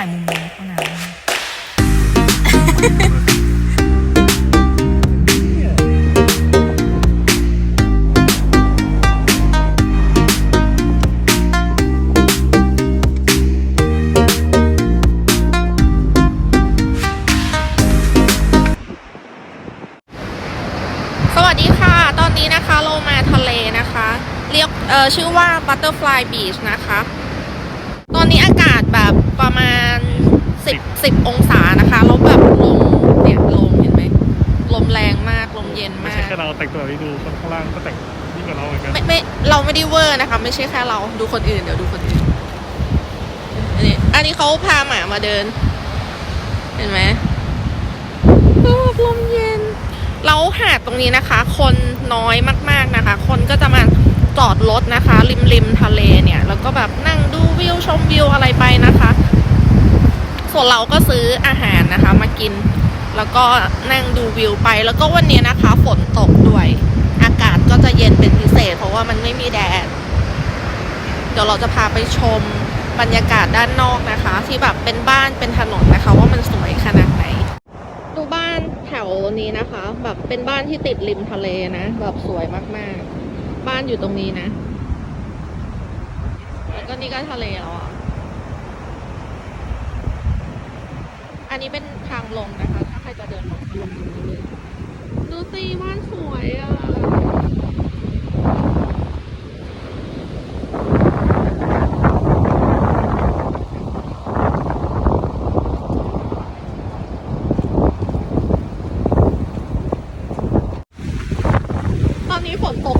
ายมุมเท่านั้นสวัสดีค่ะ ตอนนี้นะคะโลมาทะเลนะคะ เรียกชื่อว่า Butterfly Beach นะคะ ตอนนี้อากาศ ประมาณ10 10องศานะคะ แล้วแบบลมเนี่ยลมเห็นไหมลมแรงมากลมเย็นไม่มาใช่กแค่เราแต่งตัวแบบนี้ดูคนข้างล่างก็แต่งยิ่งกว่าเราเหมือนกันไม่ไม่เราไม่ได้เวอร์นะคะ ไม่ใช่แค่เราดูคนอื่นเดี๋ยวดูคนอื่นอันนี้อันนี้เขาพาหมามาเดิน เห็นไหมเออลมเย็นเราหาดตรงนี้นะคะ คนน้อยมากๆนะคะ คนก็จะมาจอดรถนะคะ ริมริมทะเลเนี่ย แล้วก็แบบนั่งดูวิวชมวิวอะไรไปนะคะส่ วนเราก็ซื้ออาหารนะคะ มากิน แล้วก็นั่งดูวิวไป แล้วก็วันนี้นะคะ ฝนตกด้วย อากาศก็จะเย็นเป็นพิเศษ เพราะว่ามันไม่มีแดด เดี๋ยวเราจะพาไปชมบรรยากาศด้านนอกนะคะ ที่แบบเป็นบ้านเป็นถนนนะคะ ว่ามันสวยขนาดไหน ดูบ้านแถวนี้นะคะ แบบเป็นบ้านที่ติดริมทะเลนะ แบบสวยมากๆ บ้านอยู่ตรงนี้นะ แล้วก็นี่ก็ทะเลแล้วอะ อันนี้เป็นทางลงนะคะ ถ้าใครจะเดินลงลงตรงนี้เลยดูสิบ้านสวยอะตอนนี้ฝนตก